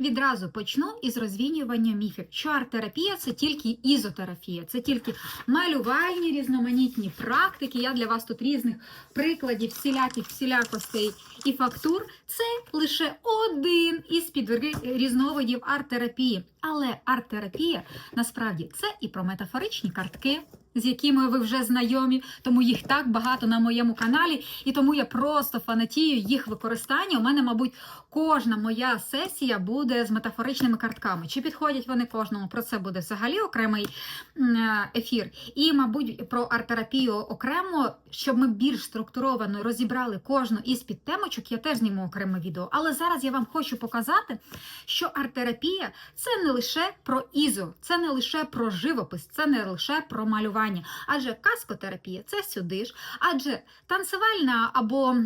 Відразу почну із розвінювання міфів, арт-терапія це тільки ізотерапія, це тільки малювальні різноманітні практики. Я для вас тут різних прикладів, всіляких всілякостей і фактур. Це лише один із підвергів різновидів арт-терапії. Але арт-терапія насправді це і про метафоричні картки. З якими ви вже знайомі, тому їх так багато на моєму каналі, і тому я просто фанатію їх використання. У мене, мабуть, кожна моя сесія буде з метафоричними картками. Чи підходять вони кожному? Про це буде взагалі окремий е, ефір. І, мабуть, про арт-терапію окремо, щоб ми більш структуровано розібрали кожну із підтемочок, я теж зніму окреме відео. Але зараз я вам хочу показати, що арт-терапія це не лише про ізо, це не лише про живопис, це не лише про малювання. Адже каскотерапія це сюди ж, адже танцевальна або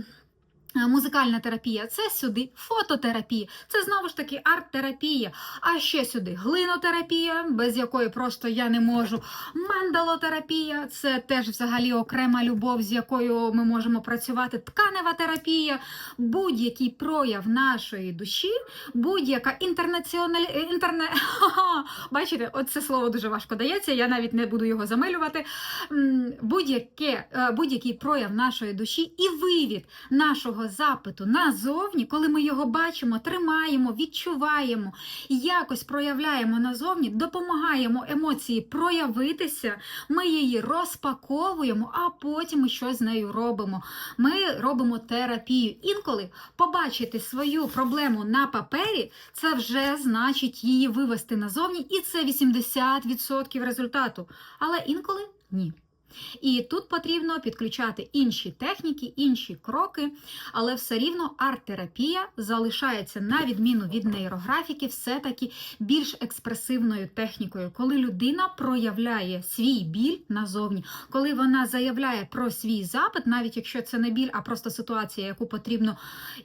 музикальна терапія це сюди, фототерапія, це знову ж таки арт-терапія. А ще сюди глинотерапія, без якої просто я не можу. Мандалотерапія це теж взагалі окрема любов, з якою ми можемо працювати. Тканева терапія, будь-який прояв нашої душі, будь-яка інтернаціональ... інтерне... Бачите, оце слово дуже важко дається, я навіть не буду його замилювати. Е, будь-який прояв нашої душі і вивід нашого запиту назовні, коли ми його бачимо, тримаємо, відчуваємо, якось проявляємо назовні, допомагаємо емоції проявитися, ми її розпаковуємо, а потім ми щось з нею робимо. Ми робимо терапію. Інколи побачити свою проблему на папері, це вже значить її вивести назовні, і це 80% результату. Але інколи ні. І тут потрібно підключати інші техніки, інші кроки, але все рівно арт-терапія залишається на відміну від нейрографіки, все-таки більш експресивною технікою, коли людина проявляє свій біль назовні, коли вона заявляє про свій запит, навіть якщо це не біль, а просто ситуація, яку потрібно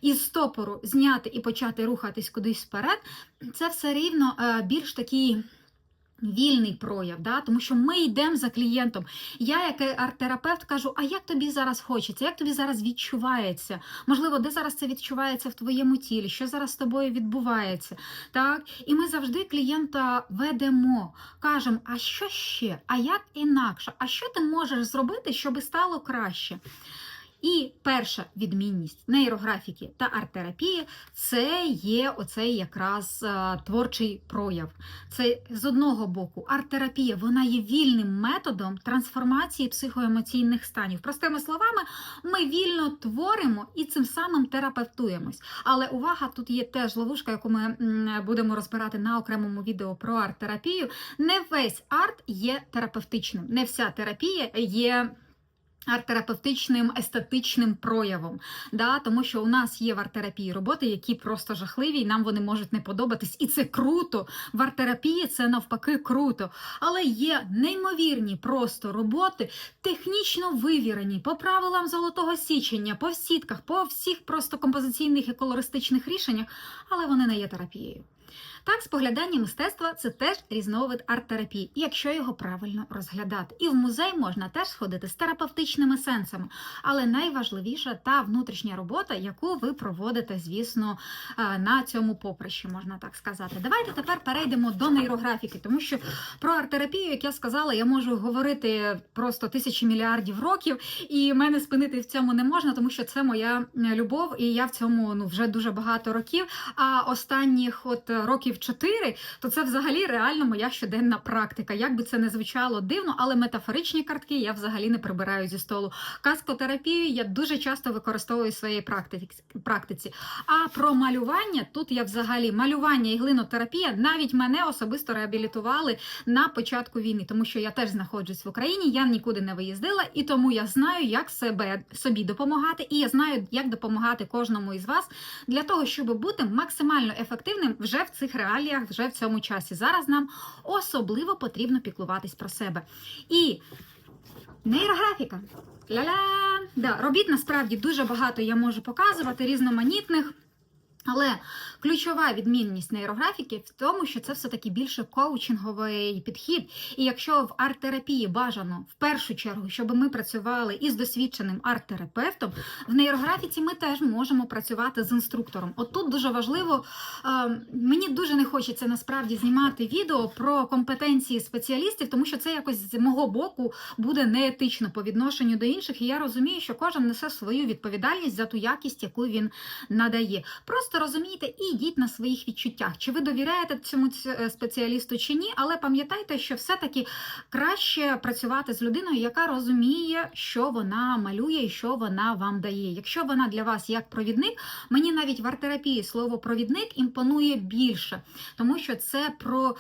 із стопору зняти і почати рухатись кудись вперед, це все рівно е, більш такий. Вільний прояв, да? тому що ми йдемо за клієнтом. Я, як арт-терапевт, кажу: а як тобі зараз хочеться, як тобі зараз відчувається? Можливо, де зараз це відчувається в твоєму тілі, що зараз з тобою відбувається? Так? І ми завжди клієнта ведемо, кажемо, а що ще? А як інакше? А що ти можеш зробити, щоб стало краще? І перша відмінність нейрографіки та арт-терапії це є оцей якраз е, творчий прояв. Це з одного боку арт-терапія, вона є вільним методом трансформації психоемоційних станів. Простими словами, ми вільно творимо і цим самим терапевтуємось. Але увага, тут є теж ловушка, яку ми будемо розбирати на окремому відео про арт-терапію. Не весь арт є терапевтичним, не вся терапія є. Арт-терапевтичним естетичним проявом, да, тому що у нас є в арт-терапії роботи, які просто жахливі, і нам вони можуть не подобатись, і це круто. В арт-терапії це навпаки круто. Але є неймовірні просто роботи, технічно вивірені по правилам золотого січення, по сітках, по всіх просто композиційних і колористичних рішеннях, але вони не є терапією. Так, споглядання мистецтва це теж різновид арт-терапії, якщо його правильно розглядати. І в музей можна теж сходити з терапевтичними сенсами. Але найважливіша та внутрішня робота, яку ви проводите, звісно, е, на цьому поприщі, можна так сказати. Давайте тепер перейдемо до нейрографіки, тому що про арт-терапію, як я сказала, я можу говорити просто тисячі мільярдів років, і мене спинити в цьому не можна, тому що це моя любов, і я в цьому ну вже дуже багато років. А останніх от років чотири, то це взагалі реально моя щоденна практика. Як би це не звучало дивно, але метафоричні картки я взагалі не прибираю зі столу. Каскотерапію я дуже часто використовую в своїй практиці. А про малювання тут я взагалі малювання і глинотерапія навіть мене особисто реабілітували на початку війни, тому що я теж знаходжусь в Україні, я нікуди не виїздила, і тому я знаю, як себе собі допомагати, і я знаю, як допомагати кожному із вас для того, щоб бути максимально ефективним вже в цих реаліях, вже в цьому часі. Зараз нам особливо потрібно піклуватись про себе. І нейрографіка. Ля-ля! Да, робіт насправді дуже багато я можу показувати, різноманітних. Але ключова відмінність нейрографіки в тому, що це все-таки більше коучинговий підхід. І якщо в арт-терапії бажано в першу чергу, щоб ми працювали із досвідченим арт-терапевтом, в нейрографіці ми теж можемо працювати з інструктором. От тут дуже важливо, е, мені дуже не хочеться насправді знімати відео про компетенції спеціалістів, тому що це якось з мого боку буде неетично по відношенню до інших. І я розумію, що кожен несе свою відповідальність за ту якість, яку він надає. Просто розумійте і йдіть на своїх відчуттях, чи ви довіряєте цьому спеціалісту чи ні, але пам'ятайте, що все-таки краще працювати з людиною, яка розуміє, що вона малює і що вона вам дає. Якщо вона для вас як провідник, мені навіть в арт-терапії слово провідник імпонує більше, тому що це про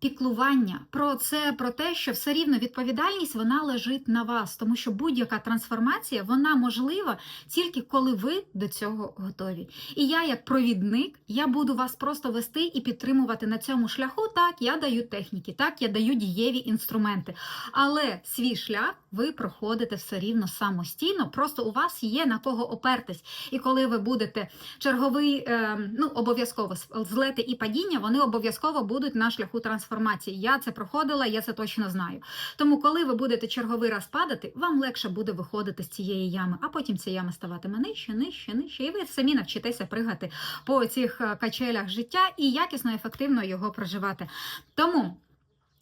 піклування, про це про те, що все рівно відповідальність вона лежить на вас, тому що будь-яка трансформація вона можлива тільки коли ви до цього готові. І я, як провідник, я буду вас просто вести і підтримувати на цьому шляху. Так, я даю техніки, так, я даю дієві інструменти. Але свій шлях ви проходите все рівно самостійно. Просто у вас є на кого опертись. І коли ви будете черговий, е, ну обов'язково злети і падіння, вони обов'язково будуть на шляху трансформації. Я це проходила, я це точно знаю. Тому, коли ви будете черговий раз падати, вам легше буде виходити з цієї ями, а потім ця яма ставатиме нижче, нижче, нижче, і ви самі навчитеся пригати по цих е, качелях життя і якісно, ефективно його проживати. Тому.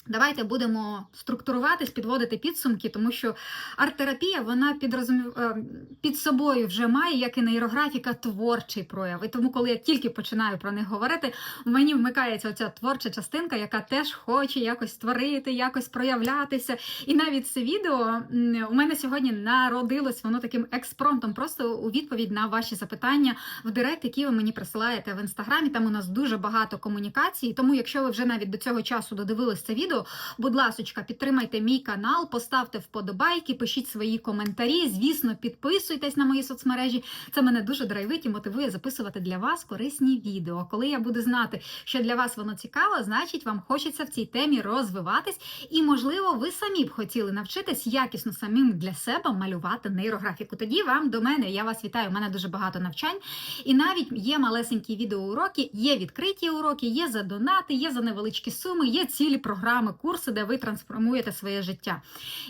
Давайте будемо структуруватись, підводити підсумки, тому що арт-терапія вона під, розумів, е, під собою вже має, як і нейрографіка, творчий прояв. І тому, коли я тільки починаю про них говорити, в мені вмикається оця творча частинка, яка теж хоче якось створити, якось проявлятися. І навіть це відео у мене сьогодні народилось воно таким експромтом, просто у відповідь на ваші запитання в директ, які ви мені присилаєте в інстаграмі. Там у нас дуже багато комунікацій. Тому, якщо ви вже навіть до цього часу додивились це відео, будь ласочка, підтримайте мій канал, поставте вподобайки, пишіть свої коментарі. Звісно, підписуйтесь на мої соцмережі. Це мене дуже драйвить і мотивує записувати для вас корисні відео. Коли я буду знати, що для вас воно цікаво, значить вам хочеться в цій темі розвиватись, і можливо, ви самі б хотіли навчитись якісно самим для себе малювати нейрографіку. Тоді вам до мене я вас вітаю. У мене дуже багато навчань, і навіть є малесенькі відеоуроки, є відкриті уроки, є за донати, є за невеличкі суми, є цілі програми, курси, де ви трансформуєте своє життя.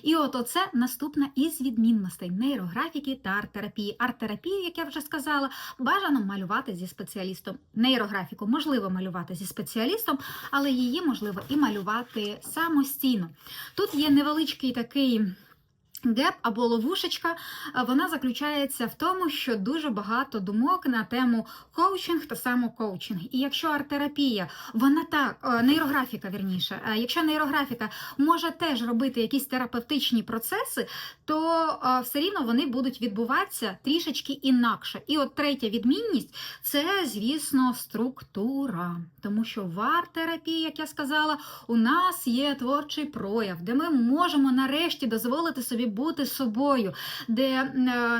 І от оце наступна із відмінностей нейрографіки та арт-терапії. Арт-терапію, як я вже сказала, бажано малювати зі спеціалістом. Нейрографіку можливо малювати зі спеціалістом, але її можливо і малювати самостійно. Тут є невеличкий такий. Геп або ловушечка, вона заключається в тому, що дуже багато думок на тему коучинг та самокоучинг. І якщо арт-терапія, вона так, е, нейрографіка вірніше, е, якщо нейрографіка може теж робити якісь терапевтичні процеси, то е, все рівно вони будуть відбуватися трішечки інакше. І от третя відмінність це, звісно, структура. Тому що в арт-терапії, як я сказала, у нас є творчий прояв, де ми можемо нарешті дозволити собі бути собою, де е,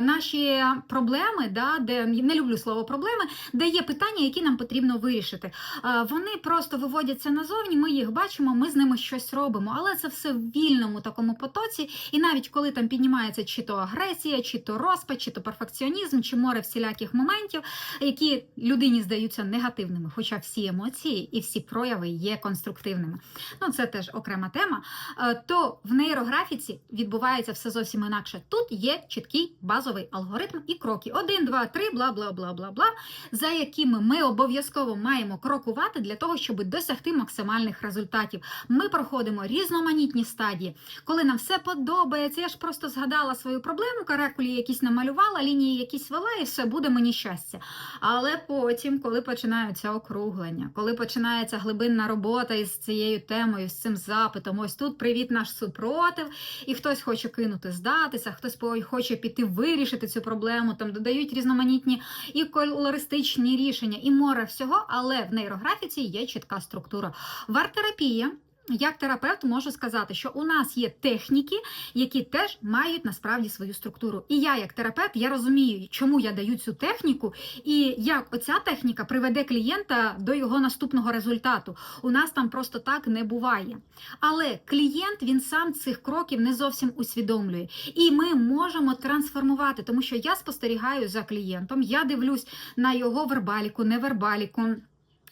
наші проблеми, да, де не люблю слово проблеми, де є питання, які нам потрібно вирішити. Е, вони просто виводяться назовні, ми їх бачимо, ми з ними щось робимо, але це все в вільному такому потоці. І навіть коли там піднімається чи то агресія, чи то розпач, чи то перфекціонізм, чи море всіляких моментів, які людині здаються негативними, хоча всі емоції і всі прояви є конструктивними. Ну це теж окрема тема. Е, То в нейрографіці відбувається все зовсім інакше. Тут є чіткий базовий алгоритм і кроки: один, два, три, бла, бла, бла, бла, бла, за якими ми обов'язково маємо крокувати для того, щоб досягти максимальних результатів. Ми проходимо різноманітні стадії. Коли нам все подобається, я ж просто згадала свою проблему, каракулі якісь намалювала, лінії якісь вела, і все буде мені щастя. Але потім, коли починаються округлення, коли починається глибинна робота із цією темою, з цим запитом, ось тут привіт наш супротив, і хтось хоче кинути, здатися, хтось хоче піти вирішити цю проблему, там додають різноманітні і колористичні рішення, і море всього, але в нейрографіці є чітка структура. Вартерапія як терапевт можу сказати, що у нас є техніки, які теж мають насправді свою структуру. І я, як терапевт, я розумію, чому я даю цю техніку, і як оця техніка приведе клієнта до його наступного результату. У нас там просто так не буває. Але клієнт він сам цих кроків не зовсім усвідомлює. І ми можемо трансформувати, тому що я спостерігаю за клієнтом, я дивлюсь на його вербаліку, невербаліку.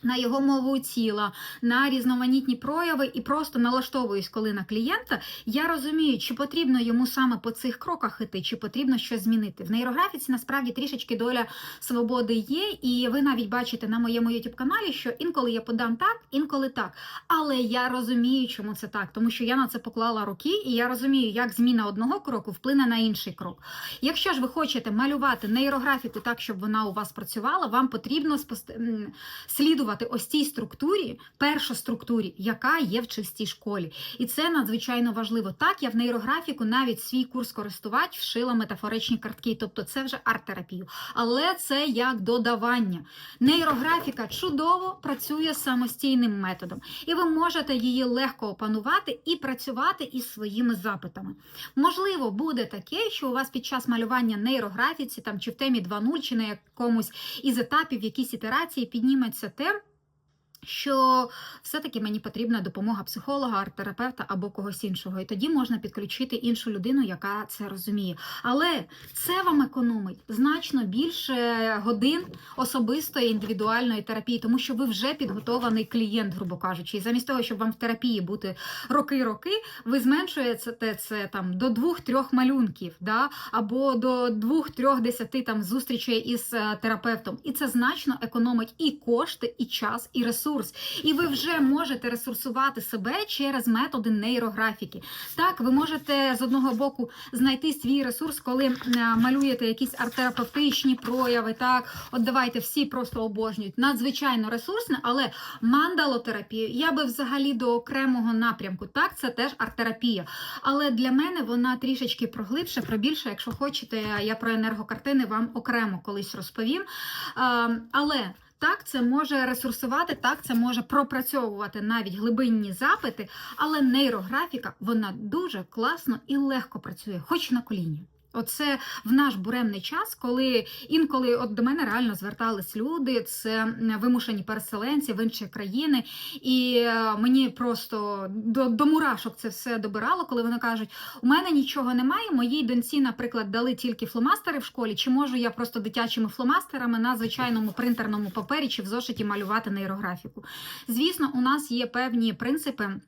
На його мову тіла, на різноманітні прояви і просто налаштовуюсь, коли на клієнта, я розумію, чи потрібно йому саме по цих кроках іти, чи потрібно щось змінити. В нейрографіці насправді трішечки доля свободи є, і ви навіть бачите на моєму youtube каналі, що інколи я подам так, інколи так. Але я розумію, чому це так, тому що я на це поклала роки, і я розумію, як зміна одного кроку вплине на інший крок. Якщо ж ви хочете малювати нейрографіку так, щоб вона у вас працювала, вам потрібно спосте... м, слідувати ось цій структурі, першоструктурі, яка є в чистій школі. І це надзвичайно важливо. Так, я в нейрографіку навіть свій курс користувач вшила метафоричні картки, тобто це вже арт-терапію. Але це як додавання. Нейрографіка чудово працює самостійним методом, і ви можете її легко опанувати і працювати із своїми запитами. Можливо, буде таке, що у вас під час малювання нейрографіці там чи в темі 2.0, чи на якомусь із етапів, якісь ітерації підніметься те. Що все-таки мені потрібна допомога психолога, арт-терапевта або когось іншого, і тоді можна підключити іншу людину, яка це розуміє. Але це вам економить значно більше годин особистої індивідуальної терапії, тому що ви вже підготований клієнт, грубо кажучи. І замість того, щоб вам в терапії бути роки-роки, ви зменшуєте це, там до двох-трьох малюнків, да? або до двох-трьох десяти там зустрічей із е, терапевтом. І це значно економить і кошти, і час, і ресурс. І ви вже можете ресурсувати себе через методи нейрографіки. Так, ви можете з одного боку знайти свій ресурс, коли е, малюєте якісь арт-терапевтичні прояви. Так, от давайте всі просто обожнюють. Надзвичайно ресурсне, але мандалотерапію я би взагалі до окремого напрямку. Так, це теж арт-терапія. Але для мене вона трішечки проглибше, про більше, якщо хочете, я про енергокартини вам окремо колись розповім. Е, Але. Так, це може ресурсувати, так, це може пропрацьовувати навіть глибинні запити, але нейрографіка вона дуже класно і легко працює, хоч на коліні. Оце в наш буремний час, коли інколи от до мене реально звертались люди, це вимушені переселенці в інші країни, і е, мені просто до, до мурашок це все добирало, коли вони кажуть: у мене нічого немає. Моїй доньці, наприклад, дали тільки фломастери в школі. Чи можу я просто дитячими фломастерами на звичайному принтерному папері чи в зошиті малювати нейрографіку? Звісно, у нас є певні принципи.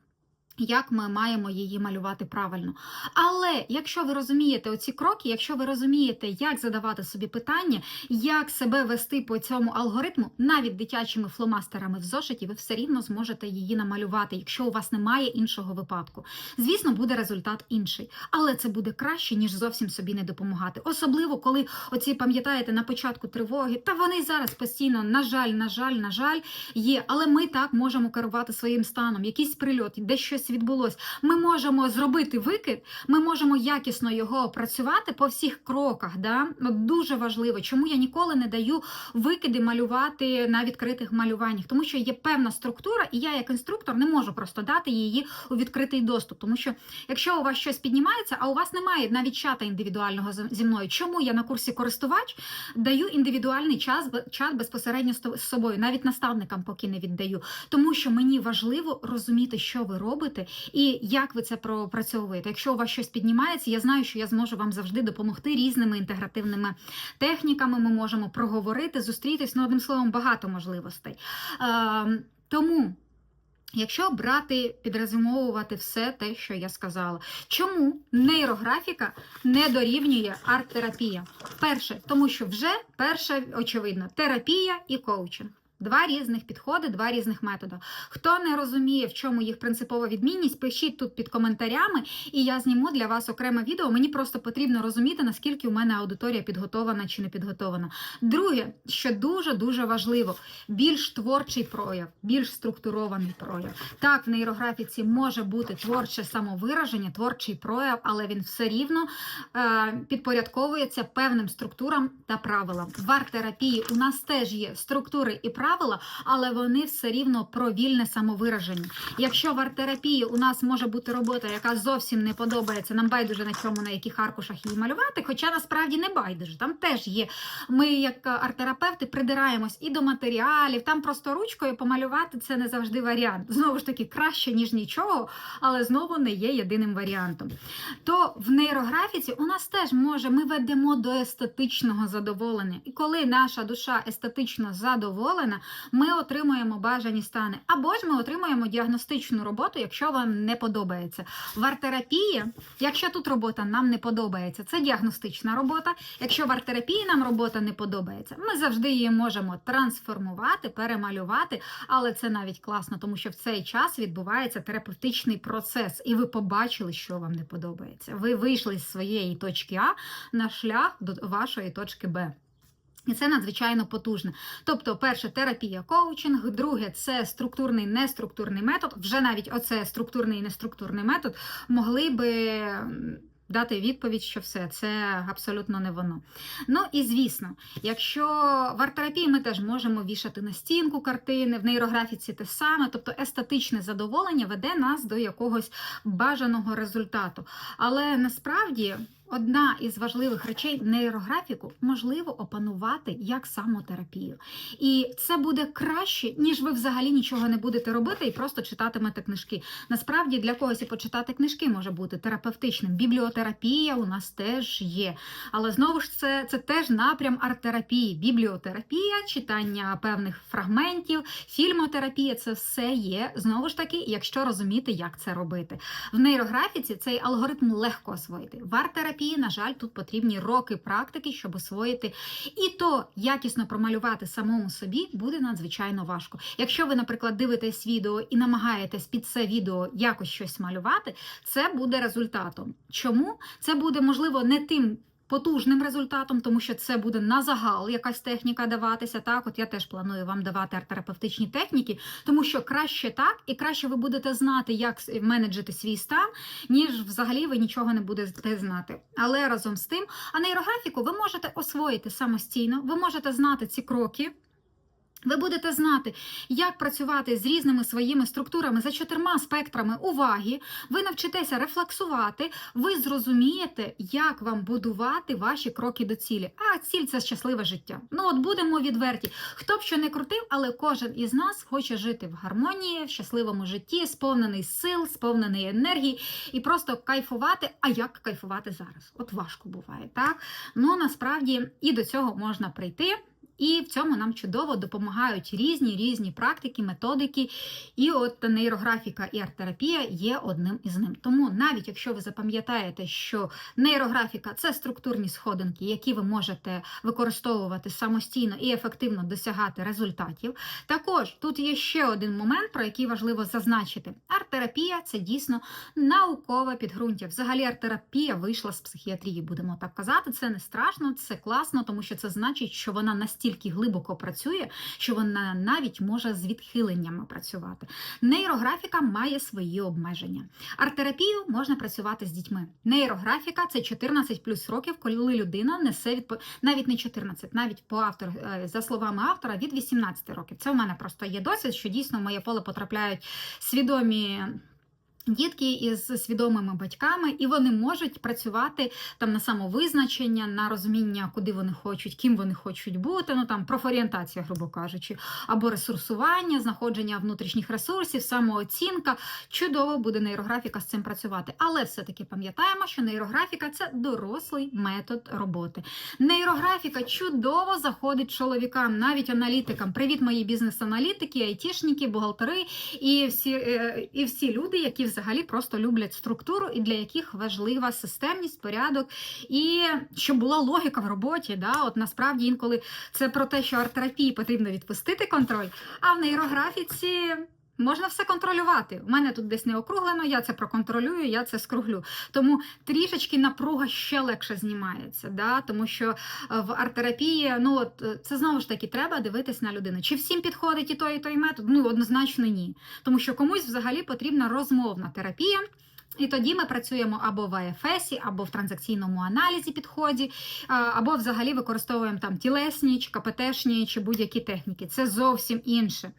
Як ми маємо її малювати правильно. Але якщо ви розумієте оці кроки, якщо ви розумієте, як задавати собі питання, як себе вести по цьому алгоритму, навіть дитячими фломастерами в зошиті, ви все рівно зможете її намалювати, якщо у вас немає іншого випадку. Звісно, буде результат інший, але це буде краще, ніж зовсім собі не допомагати. Особливо, коли оці пам'ятаєте на початку тривоги, та вони зараз постійно, на жаль, на жаль, на жаль, є. Але ми так можемо керувати своїм станом, якийсь прильот, де щось відбулось. Ми можемо зробити викид, ми можемо якісно його опрацювати по всіх кроках. Да? Дуже важливо, чому я ніколи не даю викиди малювати на відкритих малюваннях, тому що є певна структура, і я, як інструктор, не можу просто дати її у відкритий доступ. Тому що якщо у вас щось піднімається, а у вас немає навіть чата індивідуального зі мною, чому я на курсі користувач даю індивідуальний час чат безпосередньо з собою, навіть наставникам поки не віддаю, тому що мені важливо розуміти, що ви робите і як ви це пропрацьовуєте. Якщо у вас щось піднімається, я знаю, що я зможу вам завжди допомогти різними інтегративними техніками. Ми можемо проговорити, зустрітись. Ну, одним словом, багато можливостей. Е, тому. Якщо брати, підрозумовувати все те, що я сказала, чому нейрографіка не дорівнює арт-терапія? Перше, тому що вже перше, очевидно, терапія і коучинг. Два різних підходи, два різних методи. Хто не розуміє, в чому їх принципова відмінність, пишіть тут під коментарями, і я зніму для вас окреме відео. Мені просто потрібно розуміти, наскільки у мене аудиторія підготована чи не підготована. Друге, що дуже дуже важливо, більш творчий прояв, більш структурований прояв. Так, в нейрографіці може бути творче самовираження, творчий прояв, але він все рівно е, підпорядковується певним структурам та правилам. В арт-терапії у нас теж є структури і правила. Правила, але вони все рівно про вільне самовираження. Якщо в арт-терапії у нас може бути робота, яка зовсім не подобається, нам байдуже на чому, на яких аркушах її малювати, хоча насправді не байдуже. Там теж є. Ми, як арт-терапевти, придираємось і до матеріалів, там просто ручкою помалювати це не завжди варіант. Знову ж таки, краще, ніж нічого, але знову не є єдиним варіантом. То в нейрографіці у нас теж може ми ведемо до естетичного задоволення. І коли наша душа естетично задоволена, ми отримуємо бажані стани. Або ж ми отримуємо діагностичну роботу, якщо вам не подобається. В арт-терапії, якщо тут робота нам не подобається, це діагностична робота. Якщо в арт-терапії нам робота не подобається, ми завжди її можемо трансформувати, перемалювати, але це навіть класно, тому що в цей час відбувається терапевтичний процес, і ви побачили, що вам не подобається. Ви вийшли з своєї точки А на шлях до вашої точки Б. І це надзвичайно потужно. Тобто, перше, терапія, коучинг, друге це структурний, неструктурний метод. Вже навіть оце структурний і неструктурний метод могли би дати відповідь, що все це абсолютно не воно. Ну і звісно, якщо в арт-терапії ми теж можемо вішати на стінку картини, в нейрографіці те саме, тобто естетичне задоволення веде нас до якогось бажаного результату. Але насправді. Одна із важливих речей нейрографіку можливо опанувати як самотерапію. І це буде краще, ніж ви взагалі нічого не будете робити і просто читатимете книжки. Насправді для когось і почитати книжки може бути терапевтичним. Бібліотерапія у нас теж є. Але знову ж це, це теж напрям арт-терапії. Бібліотерапія, читання певних фрагментів, фільмотерапія це все є. Знову ж таки, якщо розуміти, як це робити. В нейрографіці цей алгоритм легко освоїти. В арт-терапії, на жаль, тут потрібні роки практики, щоб освоїти. І то якісно промалювати самому собі буде надзвичайно важко. Якщо ви, наприклад, дивитесь відео і намагаєтесь під це відео якось щось малювати, це буде результатом. Чому? Це буде, можливо, не тим. Потужним результатом, тому що це буде на загал якась техніка даватися. Так, от я теж планую вам давати арт-терапевтичні техніки, тому що краще так, і краще ви будете знати, як менеджити свій стан, ніж взагалі ви нічого не будете знати. Але разом з тим, а нейрографіку ви можете освоїти самостійно, ви можете знати ці кроки. Ви будете знати, як працювати з різними своїми структурами за чотирма спектрами уваги. Ви навчитеся рефлексувати, ви зрозумієте, як вам будувати ваші кроки до цілі. А ціль це щасливе життя. Ну от будемо відверті. Хто б що не крутив, але кожен із нас хоче жити в гармонії, в щасливому житті, сповнений сил, сповнений енергії і просто кайфувати. А як кайфувати зараз? От важко буває, так? Ну насправді і до цього можна прийти. І в цьому нам чудово допомагають різні різні практики, методики. І от нейрографіка і арт-терапія є одним із ним. Тому навіть якщо ви запам'ятаєте, що нейрографіка це структурні сходинки, які ви можете використовувати самостійно і ефективно досягати результатів. Також тут є ще один момент, про який важливо зазначити: арт-терапія це дійсно наукове підґрунтя. Взагалі, арт-терапія вийшла з психіатрії, будемо так казати. Це не страшно, це класно, тому що це значить, що вона настільки глибоко працює, що вона навіть може з відхиленнями працювати. Нейрографіка має свої обмеження. Арт-терапію можна працювати з дітьми. Нейрографіка це 14 плюс років, коли людина несе відпо... навіть не 14, навіть по автору, е, за словами автора, від 18 років. Це в мене просто є досвід, що дійсно в моє поле потрапляють свідомі. Дітки із свідомими батьками, і вони можуть працювати там на самовизначення, на розуміння, куди вони хочуть, ким вони хочуть бути. Ну там профорієнтація, грубо кажучи, або ресурсування, знаходження внутрішніх ресурсів, самооцінка. Чудово буде нейрографіка з цим працювати. Але все-таки пам'ятаємо, що нейрографіка це дорослий метод роботи. Нейрографіка чудово заходить чоловікам, навіть аналітикам. Привіт, мої бізнес-аналітики, айтішники, бухгалтери і всі, е, і всі люди, які взагалі просто люблять структуру і для яких важлива системність, порядок і щоб була логіка в роботі. Да? От насправді інколи це про те, що арт-терапії потрібно відпустити контроль, а в нейрографіці. Можна все контролювати. У мене тут десь не округлено, я це проконтролюю, я це скруглю. Тому трішечки напруга ще легше знімається. Да? Тому що е, в арт-терапії, ну от е, це знову ж таки треба дивитись на людину. Чи всім підходить і той, і той метод? Ну однозначно ні. Тому що комусь взагалі потрібна розмовна терапія. І тоді ми працюємо або в АФС, або в транзакційному аналізі підході, або взагалі використовуємо там тілесні, чи КПТшні, чи будь-які техніки. Це зовсім інше.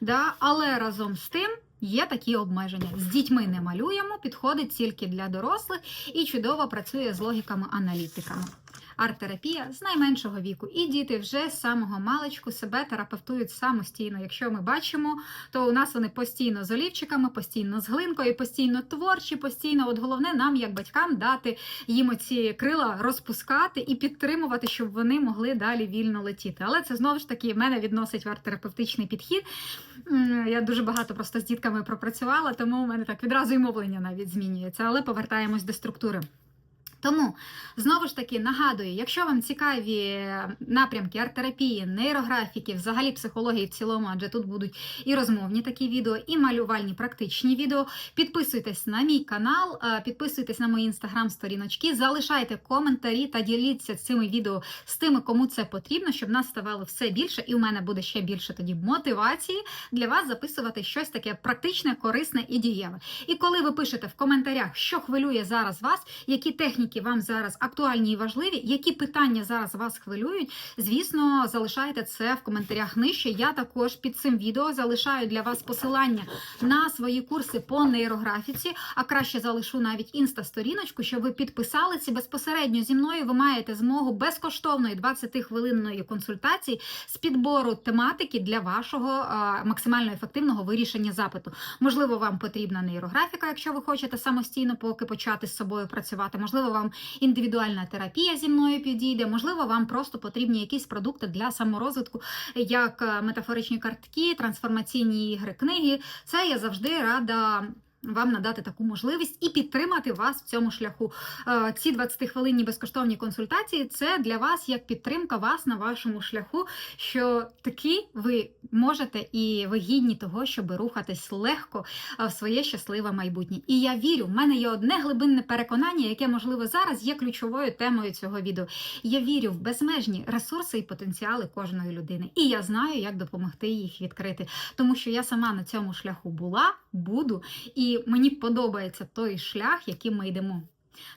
Да? Але разом з тим. Є такі обмеження. З дітьми не малюємо, підходить тільки для дорослих і чудово працює з логіками-аналітиками. Арт-терапія з найменшого віку. І діти вже з самого маличку себе терапевтують самостійно. Якщо ми бачимо, то у нас вони постійно з олівчиками, постійно з глинкою, постійно творчі, постійно. От головне нам, як батькам, дати їм оці крила розпускати і підтримувати, щоб вони могли далі вільно летіти. Але це знову ж таки мене відносить в арт-терапевтичний підхід. Я дуже багато просто з дітками пропрацювала, тому у мене так відразу і мовлення навіть змінюється. Але повертаємось до структури. Тому знову ж таки нагадую, якщо вам цікаві напрямки арт-терапії, нейрографіки, взагалі психології в цілому, адже тут будуть і розмовні такі відео, і малювальні практичні відео. Підписуйтесь на мій канал, е, підписуйтесь на мої інстаграм-сторіночки, залишайте коментарі та діліться цими відео з тими, кому це потрібно, щоб нас ставало все більше, і у мене буде ще більше тоді мотивації для вас записувати щось таке практичне, корисне і дієве. І коли ви пишете в коментарях, що хвилює зараз вас, які техніки вам зараз актуальні і важливі, які питання зараз вас хвилюють, звісно, залишайте це в коментарях нижче. Я також під цим відео залишаю для вас посилання на свої курси по нейрографіці, а краще залишу навіть інста-сторіночку, щоб ви підписалися безпосередньо зі мною. Ви маєте змогу безкоштовної 20-хвилинної консультації з підбору тематики для вашого максимально ефективного вирішення запиту. Можливо, вам потрібна нейрографіка, якщо ви хочете самостійно поки почати з собою працювати. Можливо, вам індивідуальна терапія зі мною підійде. Можливо, вам просто потрібні якісь продукти для саморозвитку, як е, метафоричні картки, трансформаційні ігри, книги. Це я завжди рада. Вам надати таку можливість і підтримати вас в цьому шляху. Е, Ці 20-хвилинні безкоштовні консультації це для вас як підтримка вас на вашому шляху, що таки ви можете і ви гідні того, щоб рухатись легко е, в своє щасливе майбутнє. І я вірю, в мене є одне глибинне переконання, яке можливо зараз є ключовою темою цього відео. Я вірю в безмежні ресурси і потенціали кожної людини. І я знаю, як допомогти їх відкрити, тому що я сама на цьому шляху була, буду, і мені подобається той шлях, яким ми йдемо.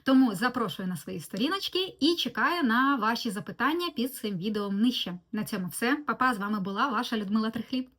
Тому запрошую на свої сторіночки і чекаю на ваші запитання під цим відео нижче. На цьому все. Папа, з вами була ваша Людмила Трихліб.